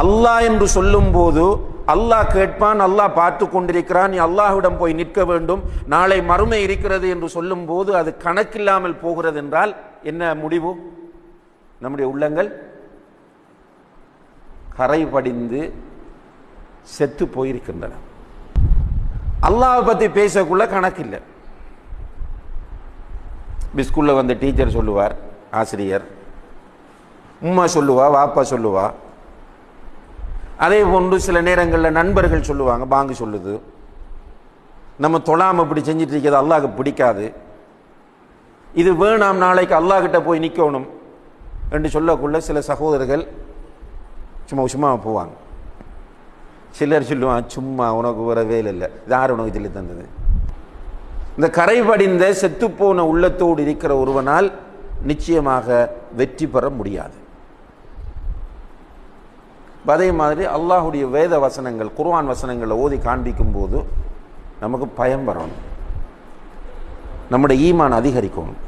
அல்லாஹ் என்று சொல்லும் போது அல்லாஹ் கேட்பான் அல்லாஹ் பார்த்து கொண்டிருக்கிறான் நீ அல்லாஹ்விடம் போய் நிற்க வேண்டும். நாளை மறுமை இருக்கிறது என்று சொல்லும் போது அது கணக்கில்லாமல் போகிறது என்றால் என்ன முடிவு? நம்முடைய உள்ளங்கள் கரை படிந்து செத்து போயிருக்கின்றன. அல்லாஹ் பற்றி பேசக்குள்ள கணக்கில்லை. பிஸ்கூலில் வந்த டீச்சர் சொல்லுவார் ஆசிரியர். உம்மா சொல்லுவா வாப்பா சொல்லுவா. அதே போன்று சில நேரங்களில் நண்பர்கள் சொல்லுவாங்க பாங்கு சொல்லுது. நம்ம தொழாம இப்படி செஞ்சுட்டு இருக்கிறது அல்லாஹ் பிடிக்காது. இது வேணாம் நாளைக்கு அல்லாஹ்கிட்ட போய் நிற்கணும் என்று சொல்லக்குள்ள சில சகோதரர்கள் சும்மா சும்மா போவாங்க. சிலர் சொல்லுவான் சும்மா உனக்கு வர வேலை இல்லை. யார் உனக்கு சொல்லி தந்தது? இந்த கரை படிந்த செத்துப்போன உள்ளத்தோடு இருக்கிற ஒருவனால் நிச்சயமாக வெற்றி பெற முடியாது. அதே மாதிரி அல்லாஹுடைய வேத வசனங்கள் குர்வான் வசனங்களை ஓதி காண்பிக்கும் போது நமக்கு பயம் வரணும். நம்முடைய ஈமான் அதிகரிக்கணும்.